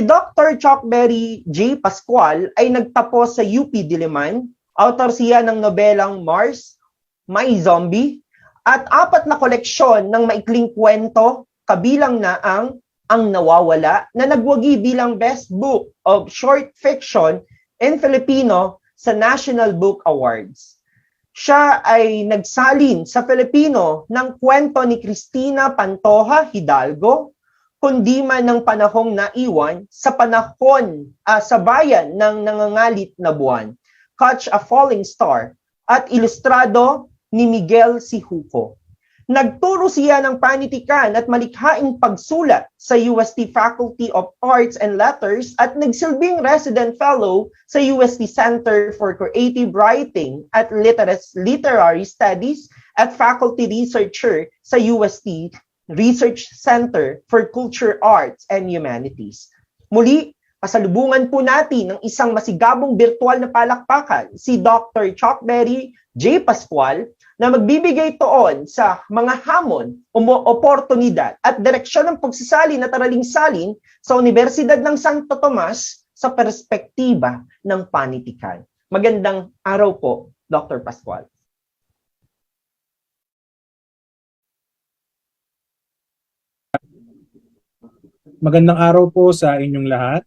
Si Dr. Chuckberry J. Pascual ay nagtapos sa UP Diliman, author siya ng nobelang Mars, My Zombie, at apat na koleksyon ng maikling kwento, kabilang na ang Ang Nawawala na nagwagi bilang Best Book of Short Fiction in Filipino sa National Book Awards. Siya ay nagsalin sa Filipino ng kwento ni Cristina Pantoja Hidalgo, kundi man ng panahong naiwan sa panahon ah, sa bayan ng nangangalit na buwan, Catch a Falling Star, at ilustrado ni Miguel Sihuco. Nagturo siya ng panitikan at malikhaing pagsulat sa UST Faculty of Arts and Letters at nagsilbing resident fellow sa UST Center for Creative Writing at Literary Studies at faculty researcher sa UST Research Center for Culture, Arts, and Humanities. Muli, pasalubungan po natin ng isang masigabong virtual na palakpakan si Dr. Chuckberry J. Pascual na magbibigay toon sa mga hamon, umo- oportunidad at direksyon ng pagsasalin at araling salin sa Universidad ng Santo Tomas sa perspektiba ng panitikan. Magandang araw po, Dr. Pascual. Magandang araw po sa inyong lahat.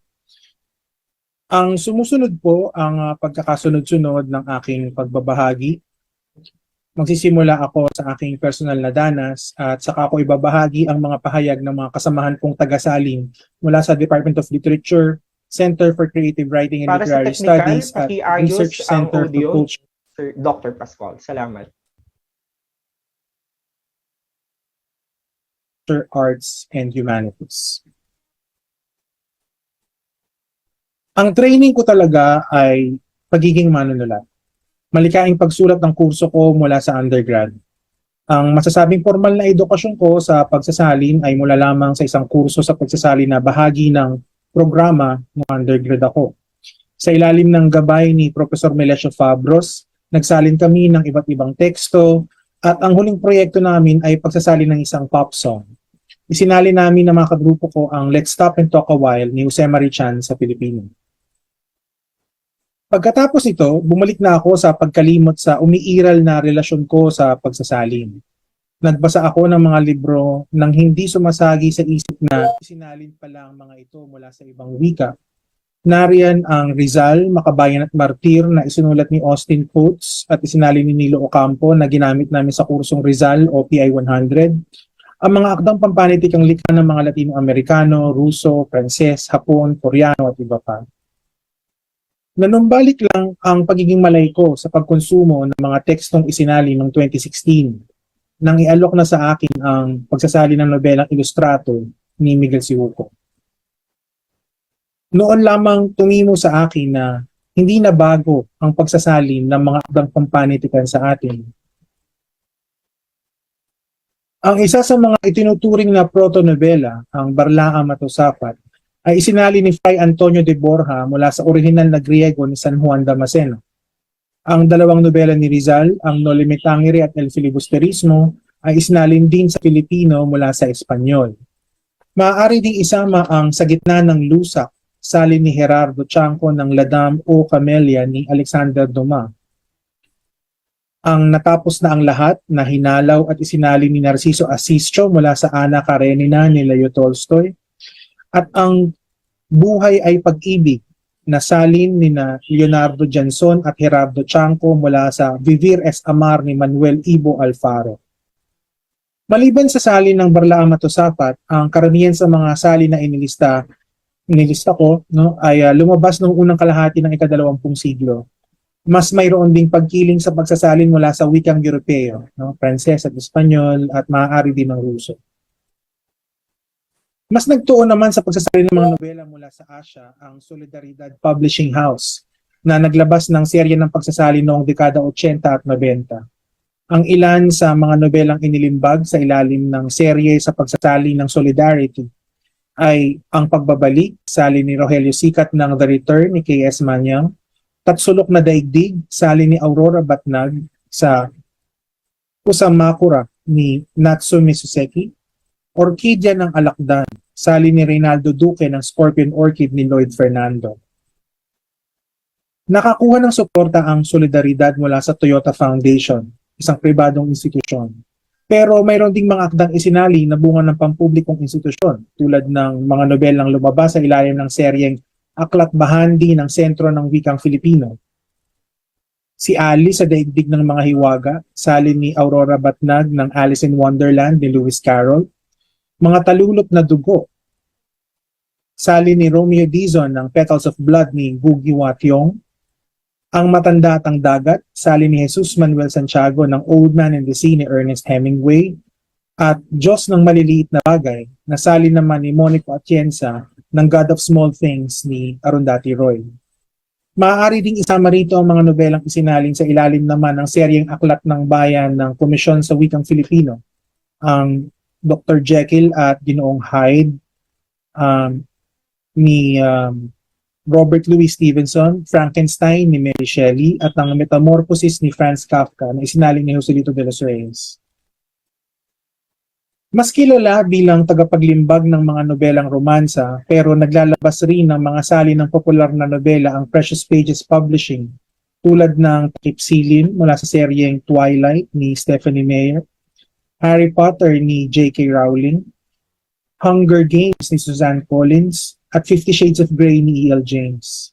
Ang sumusunod po ang ah, pagkakasunod-sunod ng aking pagbabahagi. Magsisimula ako sa aking personal na danas at saka ako ibabahagi ang mga pahayag ng mga kasamahan kong tagasalin mula sa Department of Literature, Center for Creative Writing and Para Literary Studies at Research Center for. Culture Sir Dr. Pascual. Salamat. Arts, and Humanities. Ang training ko talaga ay pagiging manunulat. Malikaing pagsulat ng kurso ko mula sa undergrad. Ang masasabing formal na edukasyon ko sa pagsasalin ay mula lamang sa isang kurso sa pagsasalin na bahagi ng programa ng undergrad ako. Sa ilalim ng gabay ni Professor Melesio Fabros, nagsalin kami ng iba't ibang teksto at ang huling proyekto namin ay pagsasalin ng isang pop song. Isinali namin ng mga kagrupo ko ang Let's Stop and Talk a While ni Jose Marie Chan sa Pilipino. Pagkatapos ito, bumalik na ako sa pagkalimot sa umiiral na relasyon ko sa pagsasalin. Nagbasa ako ng mga libro nang hindi sumasagi sa isip na isinalin pala ang mga ito mula sa ibang wika. Nariyan ang Rizal, Makabayan at Martir na isinulat ni Austin Coates at isinalin ni Nilo Ocampo na ginamit namin sa kursong Rizal o PI 100 ang mga akdang pampanitikang likha ng mga Latino-Amerikano, Ruso, Pranses, Hapon, Koreano at iba pa. Nanumbalik lang ang pagiging malay ko sa pagkonsumo ng mga tekstong isinali noong 2016 nang ialok na sa akin ang pagsasali ng nobelang Ilustrato ni Miguel Sihuco. Noon lamang tumimo sa akin na hindi na bago ang pagsasalin ng mga akdang pampanitikan sa atin ang isa sa mga itinuturing na proto-novela, ang Barlaam at Usapat, ay isinali ni Fray Antonio de Borja mula sa orihinal na Griego ni San Juan Damasceno. Ang dalawang nobela ni Rizal, ang Noli Me Tangere at El Filibusterismo, ay isinalin din sa Pilipino mula sa Espanyol. Maaari ding isama ang Sa Gitna ng Lusak, sali ni Gerardo Chanco ng Ladam o Camellia ni Alexander Dumas ang natapos na ang lahat na hinalaw at isinali ni Narciso Asisio mula sa Ana Karenina ni Leo Tolstoy at ang buhay ay pag-ibig na salin ni na Leonardo Janson at Gerardo Chanco mula sa Vivir es Amar ni Manuel Ibo Alfaro. Maliban sa salin ng Barlaam at Usapat, ang karamihan sa mga salin na inilista inilista ko no, ay uh, lumabas noong unang kalahati ng ikadalawampung siglo mas mayroon ding pagkiling sa pagsasalin mula sa wikang Europeo, no? Pranses at Espanyol at maaari din ng Ruso. Mas nagtuon naman sa pagsasalin ng mga nobela mula sa Asia ang Solidaridad Publishing House na naglabas ng serye ng pagsasalin noong dekada 80 at 90. Ang ilan sa mga nobelang inilimbag sa ilalim ng serye sa pagsasalin ng Solidarity ay Ang Pagbabalik, sali ni Rogelio Sikat ng The Return ni K.S. Manyang, Tatsulok na Daigdig, sali ni Aurora Batnag sa Usamakura ni Natsume Suseki, Orkidya ng Alakdan sali ni Reynaldo Duque ng Scorpion Orchid ni Lloyd Fernando. Nakakuha ng suporta ang solidaridad mula sa Toyota Foundation, isang pribadong institusyon. Pero mayroon ding mga akdang isinali na bunga ng pampublikong institusyon tulad ng mga nobelang lumabas sa ilalim ng seryeng Aklat Bahandi ng Sentro ng Wikang Filipino. Si Alice sa Daigdig ng Mga Hiwaga, salin ni Aurora Batnag ng Alice in Wonderland ni Lewis Carroll. Mga Talulot na Dugo, salin ni Romeo Dizon ng Petals of Blood ni Gugi Watyong. Ang Matanda at ang Dagat, salin ni Jesus Manuel Santiago ng Old Man in the Sea ni Ernest Hemingway. At Diyos ng Maliliit na Bagay, na salin naman ni Monico Atienza ng God of Small Things ni Arundhati Roy. Maaari ding isama rito ang mga nobelang isinalin sa ilalim naman ng seryeng Aklat ng Bayan ng Komisyon sa Wikang Filipino, ang Dr. Jekyll at Ginoong Hyde, um, ni um, Robert Louis Stevenson, Frankenstein ni Mary Shelley, at ang Metamorphosis ni Franz Kafka na isinalin ni Joselito de los Reyes. Mas kilala bilang tagapaglimbag ng mga nobelang romansa pero naglalabas rin ng mga sali ng popular na nobela ang Precious Pages Publishing tulad ng Takip Silim mula sa seryeng Twilight ni Stephanie Meyer, Harry Potter ni J.K. Rowling, Hunger Games ni Suzanne Collins, at Fifty Shades of Grey ni E.L. James.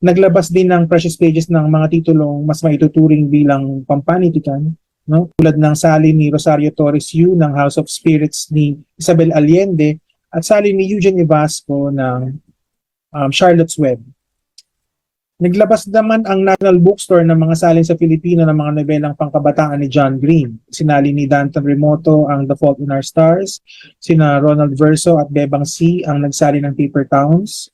Naglabas din ng Precious Pages ng mga titulong mas maituturing bilang pampanitikan no? tulad ng sali ni Rosario Torres Yu ng House of Spirits ni Isabel Allende at sali ni Eugene Evasco ng um, Charlotte's Web. Naglabas naman ang National Bookstore ng mga salin sa Filipino ng mga nobelang pangkabataan ni John Green. Sinali ni Danton Remoto ang The Fault in Our Stars, sina Ronald Verso at Bebang C ang nagsali ng Paper Towns,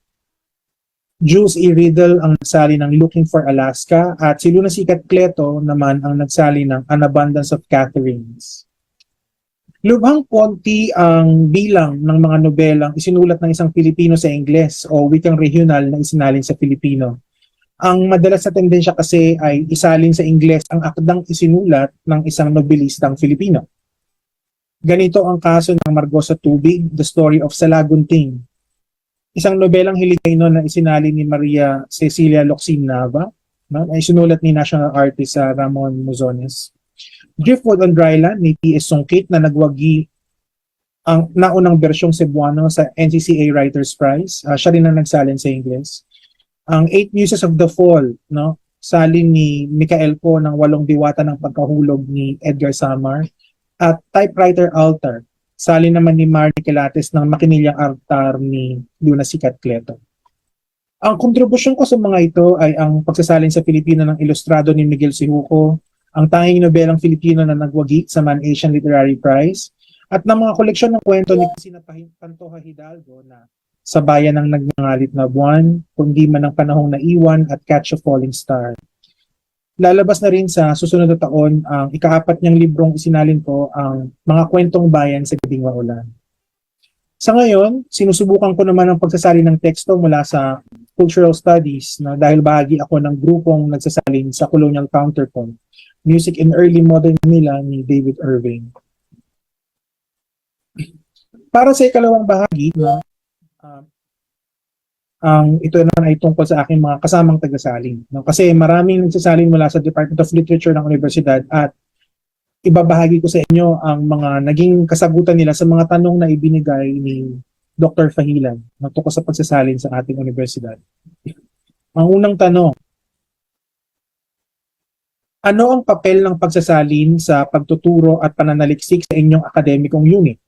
Jules E. Riddle ang nagsali ng Looking for Alaska at si Luna Sikat Cleto naman ang nagsali ng An Abundance of Catherines. Lubhang konti ang bilang ng mga nobelang isinulat ng isang Pilipino sa Ingles o wikang regional na isinalin sa Filipino. Ang madalas na tendensya kasi ay isalin sa Ingles ang akdang isinulat ng isang nobelistang Filipino. Ganito ang kaso ng Margot sa Tubig, The Story of Salagunting, isang nobelang Hiligayno na isinali ni Maria Cecilia Locsin Nava, no? ay sinulat ni national artist sa Ramon Muzones. Driftwood on Dryland ni T.S. Songkit na nagwagi ang naunang bersyong Cebuano sa NCCA Writers Prize. Ah, siya rin ang nagsalin sa Ingles. Ang Eight Muses of the Fall, no? salin ni Mikael Po ng Walong Diwata ng Pagkahulog ni Edgar Samar. At Typewriter Altar, Sali naman ni Marnie Quelates ng Makinilyang Altar ni Luna Sikat Cleto. Ang kontribusyon ko sa mga ito ay ang pagsasalin sa Pilipino ng ilustrado ni Miguel Sihuco, ang tanging nobelang Filipino na nagwagi sa Man Asian Literary Prize, at ng mga koleksyon ng kwento ni Casina Pantoja Hidalgo na sa bayan ng nagngangalit na buwan, kundi man ang panahong naiwan at Catch a Falling Star. Lalabas na rin sa susunod na taon ang ikaapat niyang librong isinalin ko ang mga kwentong bayan sa gabing maulan. Sa ngayon, sinusubukan ko naman ang pagsasali ng teksto mula sa cultural studies na dahil bahagi ako ng grupong nagsasalin sa colonial counterpoint, Music in Early Modern Manila ni David Irving. Para sa ikalawang bahagi, no, uh, ang ito naman ay tungkol sa aking mga kasamang tagasalin. No? Kasi maraming nagsasalin mula sa Department of Literature ng Universidad at ibabahagi ko sa inyo ang mga naging kasagutan nila sa mga tanong na ibinigay ni Dr. Fahilan na tungkol sa pagsasalin sa ating universidad. Ang unang tanong, ano ang papel ng pagsasalin sa pagtuturo at pananaliksik sa inyong akademikong unit?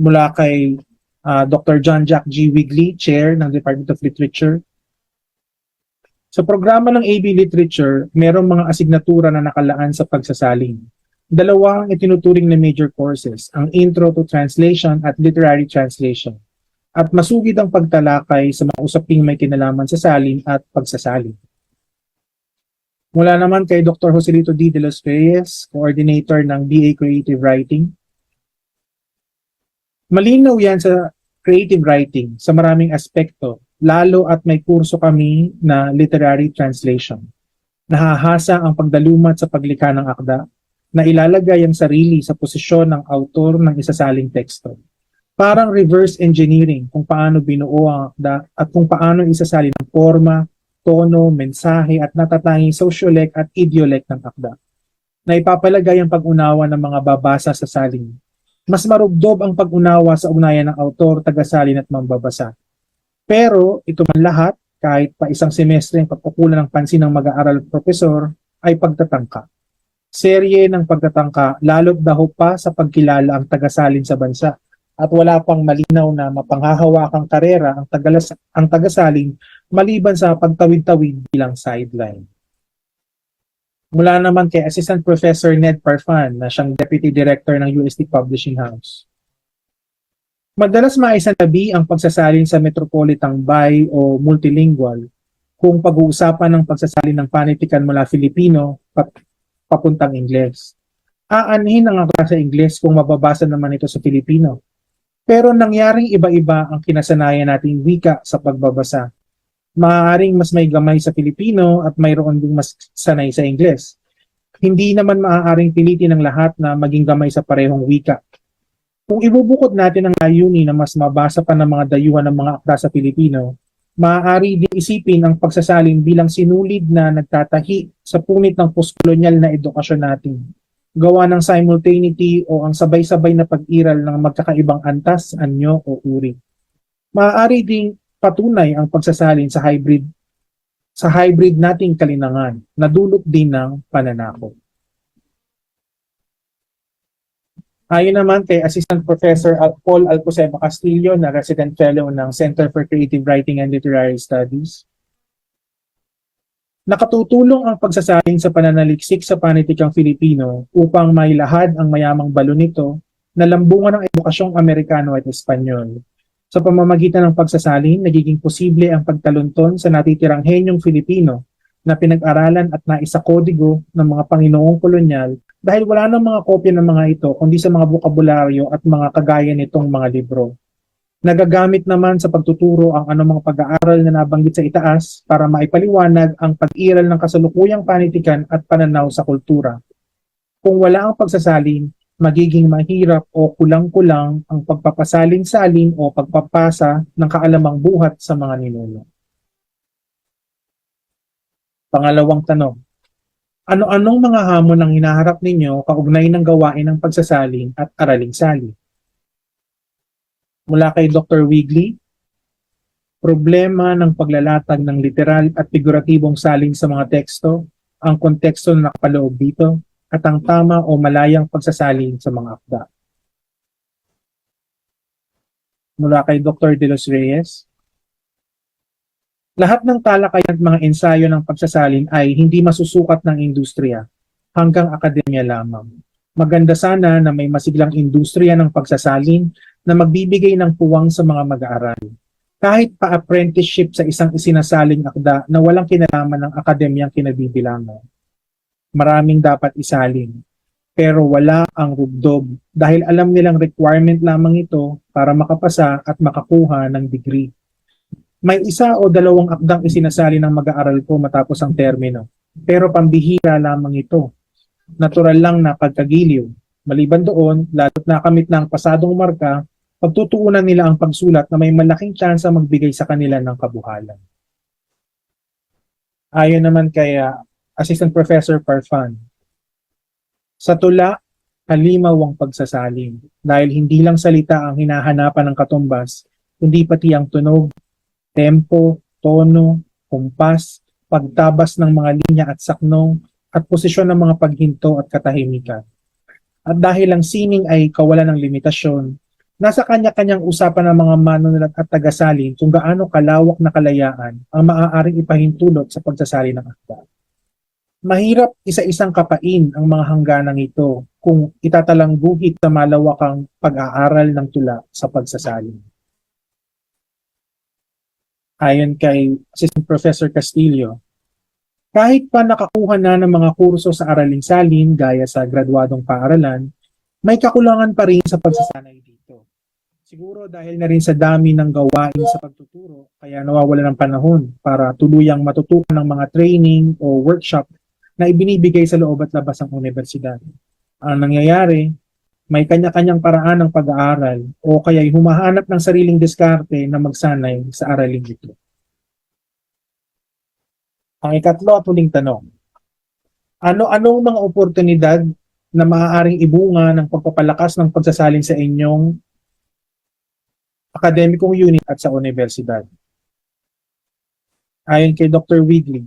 Mula kay uh, Dr. John Jack G. Wigley, Chair ng Department of Literature. Sa programa ng AB Literature, merong mga asignatura na nakalaan sa pagsasalin. Dalawa ang itinuturing na major courses, ang Intro to Translation at Literary Translation. At masugid ang pagtalakay sa mga usaping may kinalaman sa salin at pagsasalin. Mula naman kay Dr. Joselito D. De Los Reyes, Coordinator ng BA Creative Writing, Malinaw yan sa creative writing sa maraming aspekto, lalo at may kurso kami na literary translation. Nahahasa ang pagdalumat sa paglikha ng akda, na ilalagay ang sarili sa posisyon ng autor ng isasaling teksto. Parang reverse engineering kung paano binuo ang akda at kung paano isasali ng forma, tono, mensahe at natatanging sociolek at idiolek ng akda na ipapalagay ang pag-unawa ng mga babasa sa salin. Mas marugdob ang pag-unawa sa ugnayan ng autor, tagasalin at mambabasa. Pero ito man lahat, kahit pa isang semestre ang pagkukulan ng pansin ng mag-aaral at profesor, ay pagtatangka. Serye ng pagtatangka, lalo't daho pa sa pagkilala ang tagasalin sa bansa at wala pang malinaw na mapanghahawakang karera ang, tagalas, ang tagasalin maliban sa pagtawid-tawid bilang sideline. Mula naman kay Assistant Professor Ned Parfan na siyang Deputy Director ng UST Publishing House. Madalas maisanabi ang pagsasalin sa metropolitang bay o multilingual kung pag-uusapan ng pagsasalin ng panitikan mula Filipino pap- papuntang Ingles. Aanhin ang akla sa Ingles kung mababasa naman ito sa Filipino. Pero nangyaring iba-iba ang kinasanayan nating wika sa pagbabasa. Maaaring mas may gamay sa Filipino at mayroon ding mas sanay sa Ingles. Hindi naman maaaring pilitin ng lahat na maging gamay sa parehong wika. Kung ibubukod natin ang layunin na mas mabasa pa ng mga dayuhan ng mga akda sa Filipino, maaari din isipin ang pagsasalin bilang sinulid na nagtatahi sa punit ng postkolonyal na edukasyon natin. Gawa ng simultaneity o ang sabay-sabay na pag-iral ng magkakaibang antas, anyo o uri. Maaari ding patunay ang pagsasalin sa hybrid sa hybrid nating kalinangan na dulot din ng pananakot. Ayon naman kay Assistant Professor Paul Alcosema Castillo na Resident Fellow ng Center for Creative Writing and Literary Studies, nakatutulong ang pagsasalin sa pananaliksik sa panitikang Filipino upang mailahad ang mayamang balon nito na lambungan ng edukasyong Amerikano at Espanyol. Sa pamamagitan ng pagsasalin, nagiging posible ang pagtalunton sa natitirang henyong Filipino na pinag-aralan at naisakodigo ng mga Panginoong kolonyal dahil wala nang mga kopya ng mga ito kundi sa mga bokabularyo at mga kagaya nitong mga libro. Nagagamit naman sa pagtuturo ang anumang pag-aaral na nabanggit sa itaas para maipaliwanag ang pag-iral ng kasalukuyang panitikan at pananaw sa kultura. Kung wala ang pagsasalin, magiging mahirap o kulang-kulang ang pagpapasalin-salin o pagpapasa ng kaalamang buhat sa mga ninuno. Pangalawang tanong, ano-anong mga hamon ang hinaharap ninyo kaugnay ng gawain ng pagsasalin at araling salin? Mula kay Dr. Wigley, problema ng paglalatag ng literal at figuratibong salin sa mga teksto, ang konteksto na nakapaloob dito, at ang tama o malayang pagsasalin sa mga akda. Mula kay Dr. De Los Reyes, lahat ng talakayan at mga ensayo ng pagsasalin ay hindi masusukat ng industriya hanggang akademya lamang. Maganda sana na may masiglang industriya ng pagsasalin na magbibigay ng puwang sa mga mag-aaral. Kahit pa apprenticeship sa isang isinasaling akda na walang kinalaman ng akademyang kinabibilangan. Maraming dapat isalin. Pero wala ang rugdog dahil alam nilang requirement lamang ito para makapasa at makakuha ng degree. May isa o dalawang akdang isinasali ng mag-aaral ko matapos ang termino. Pero pambihira lamang ito. Natural lang na pagkagiliw. Maliban doon, lalo't nakamit na ang pasadong marka, pagtutuunan nila ang pagsulat na may malaking tsansa magbigay sa kanila ng kabuhalan. Ayon naman kay uh, Assistant Professor Parfan, sa tula, halimaw ang pagsasalin dahil hindi lang salita ang hinahanapan ng katumbas, kundi pati ang tunog, tempo, tono, kumpas, pagtabas ng mga linya at saknong, at posisyon ng mga paghinto at katahimikan. At dahil ang sining ay kawalan ng limitasyon, nasa kanya-kanyang usapan ng mga manunulat at tagasalin kung gaano kalawak na kalayaan ang maaaring ipahintulot sa pagsasali ng akda. Mahirap isa-isang kapain ang mga hangganang ito kung itatalang guhit sa malawakang pag-aaral ng tula sa pagsasalin. Ayon kay Assistant Professor Castillo, kahit pa nakakuha na ng mga kurso sa araling salin gaya sa graduadong paaralan, may kakulangan pa rin sa pagsasanay dito. Siguro dahil na rin sa dami ng gawain sa pagtuturo, kaya nawawala ng panahon para tuluyang matutukan ng mga training o workshop na ibinibigay sa loob at labas ng universidad. Ang nangyayari, may kanya-kanyang paraan ng pag-aaral o kaya'y humahanap ng sariling diskarte na magsanay sa aralin ito. Ang ikatlo at huling tanong. Ano-anong mga oportunidad na maaaring ibunga ng pagpapalakas ng pagsasalin sa inyong akademikong unit at sa universidad? Ayon kay Dr. Wigley,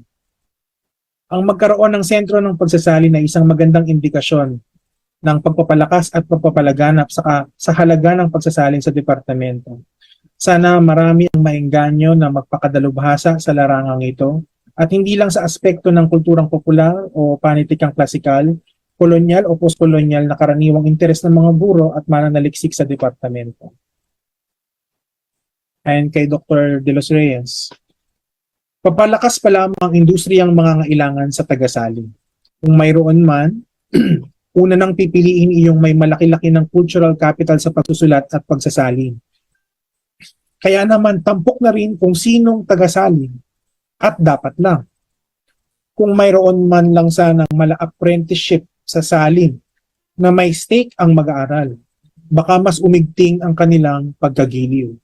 ang magkaroon ng sentro ng pagsasalin ay isang magandang indikasyon ng pagpapalakas at pagpapalaganap sa, sa halaga ng pagsasalin sa departamento. Sana marami ang maengganyo na magpakadalubhasa sa larangang ito at hindi lang sa aspekto ng kulturang popular o panitikang klasikal, kolonyal o postkolonyal na karaniwang interes ng mga buro at mananaliksik sa departamento. Ayon kay Dr. De Los Reyes, papalakas pa lamang ang industriyang mga ngailangan sa tagasalin. Kung mayroon man, una nang pipiliin iyong may malaki-laki ng cultural capital sa pagsusulat at pagsasalin. Kaya naman tampok na rin kung sinong tagasalin at dapat lang. Kung mayroon man lang sanang mala apprenticeship sa salin na may stake ang mag-aaral, baka mas umigting ang kanilang pagkagiliw.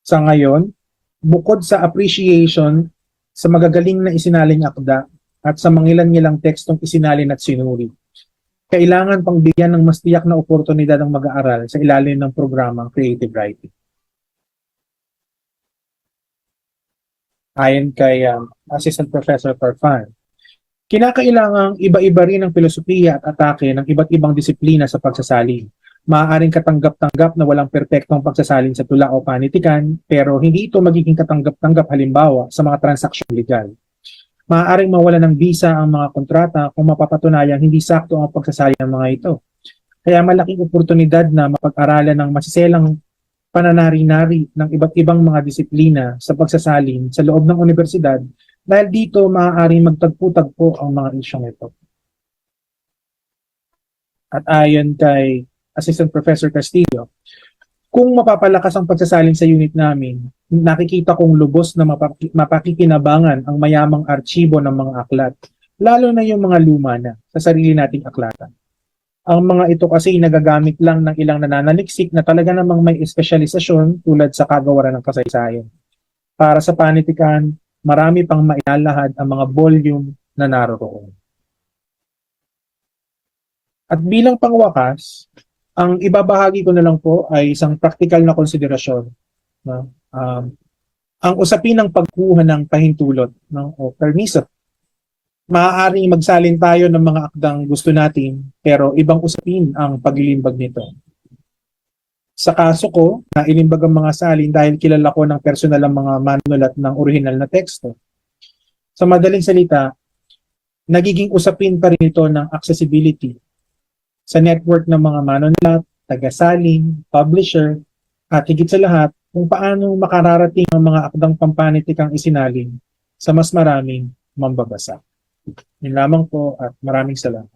Sa ngayon, bukod sa appreciation sa magagaling na isinaling akda at sa mangilan-ngilang tekstong isinalin at sinuri, kailangan pang bigyan ng mas tiyak na oportunidad ang mag-aaral sa ilalim ng programang Creative Writing. Ayon kay um, Assistant Professor Farfan, kinakailangang iba-iba rin ang filosofiya at atake ng iba't ibang disiplina sa pagsasalin. Maaaring katanggap-tanggap na walang perpektong pagsasalin sa tula o panitikan, pero hindi ito magiging katanggap-tanggap halimbawa sa mga transaksyon legal. Maaaring mawala ng visa ang mga kontrata kung mapapatunayang hindi sakto ang pagsasalin ng mga ito. Kaya malaking oportunidad na mapag-aralan ng masiselang pananari-nari ng iba't ibang mga disiplina sa pagsasalin sa loob ng universidad dahil dito maaaring magtagpo-tagpo ang mga isyong ito. At ayon kay Assistant Professor Castillo, kung mapapalakas ang pagsasalin sa unit namin, nakikita kong lubos na mapaki- mapakikinabangan ang mayamang archibo ng mga aklat, lalo na yung mga luma na sa sarili nating aklatan. Ang mga ito kasi nagagamit lang ng ilang nananaliksik na talaga namang may espesyalisasyon tulad sa kagawaran ng kasaysayan. Para sa panitikan, marami pang mailalahad ang mga volume na naroroon. At bilang pangwakas, ang ibabahagi ko na lang po ay isang practical na konsiderasyon. No? Um, ang usapin ng pagkuha ng pahintulot no? o permiso maaaring magsalin tayo ng mga akdang gusto natin, pero ibang usapin ang paglilimbag nito. Sa kaso ko, na ilimbag ang mga salin dahil kilala ko ng personal ang mga manulat ng original na teksto. Sa madaling salita, nagiging usapin pa rin ito ng accessibility sa network ng mga manunulat, tagasalin, publisher, at higit sa lahat, kung paano makararating ang mga akdang pampanitikang isinalin sa mas maraming mambabasa. Yun lamang po at maraming salamat.